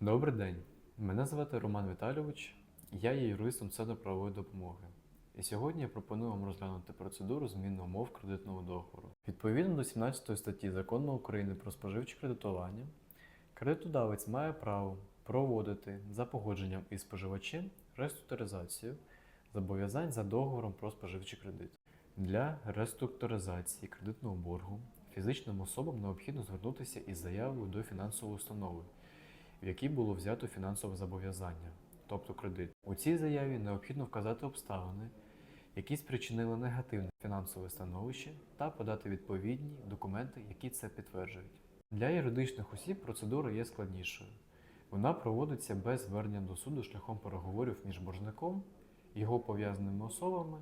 Добрий день. Мене звати Роман Віталійович. Я є юристом Центру правової допомоги. І сьогодні я пропоную вам розглянути процедуру зміни умов кредитного договору. Відповідно до 17 статті Закону України про споживче кредитування, кредитодавець має право проводити за погодженням із споживачем реструктуризацію зобов'язань за договором про споживчий кредит. Для реструктуризації кредитного боргу фізичним особам необхідно звернутися із заявою до фінансової установи, в якій було взято фінансове зобов'язання, тобто кредит. У цій заяві необхідно вказати обставини, які спричинили негативне фінансове становище, та подати відповідні документи, які це підтверджують. Для юридичних осіб процедура є складнішою. Вона проводиться без звернення до суду шляхом переговорів між боржником, його пов'язаними особами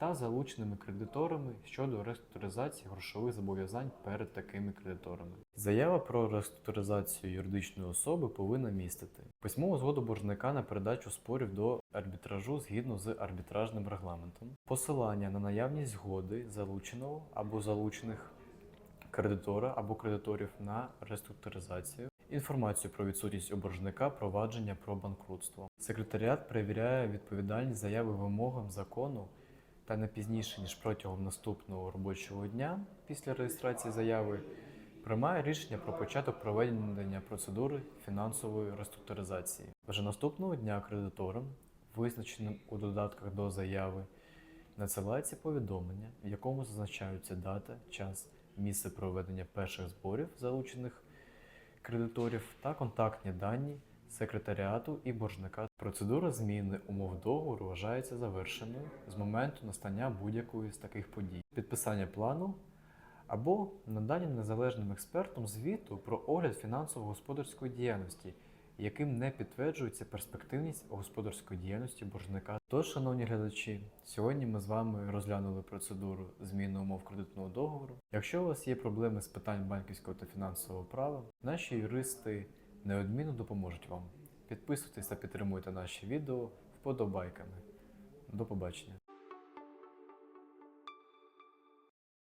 та залученими кредиторами щодо реструктуризації грошових зобов'язань перед такими кредиторами. Заява про реструктуризацію юридичної особи повинна містити письмову згоду боржника на передачу спорів до арбітражу згідно з арбітражним регламентом, посилання на наявність згоди залученого або залучених кредитора або кредиторів на реструктуризацію, інформацію про відсутність у боржника провадження про банкрутство. Секретаріат перевіряє відповідальність заяви вимогам закону та не пізніше ніж протягом наступного робочого дня після реєстрації заяви приймає рішення про початок проведення процедури фінансової реструктуризації. Вже наступного дня кредиторам, визначеним у додатках до заяви, надсилається повідомлення, в якому зазначаються дата, час, місце проведення перших зборів залучених кредиторів та контактні дані секретаріату і боржника. Процедура зміни умов договору вважається завершеною з моменту настання будь-якої з таких подій, підписання плану або надання незалежним експертам звіту про огляд фінансово-господарської діяльності, яким не підтверджується перспективність господарської діяльності боржника. Тож, шановні глядачі, сьогодні ми з вами розглянули процедуру зміни умов кредитного договору. Якщо у вас є проблеми з питань банківського та фінансового права, наші юристи неодмінно допоможуть вам. Підписуйтесь та підтримуйте наші відео вподобайками. До побачення.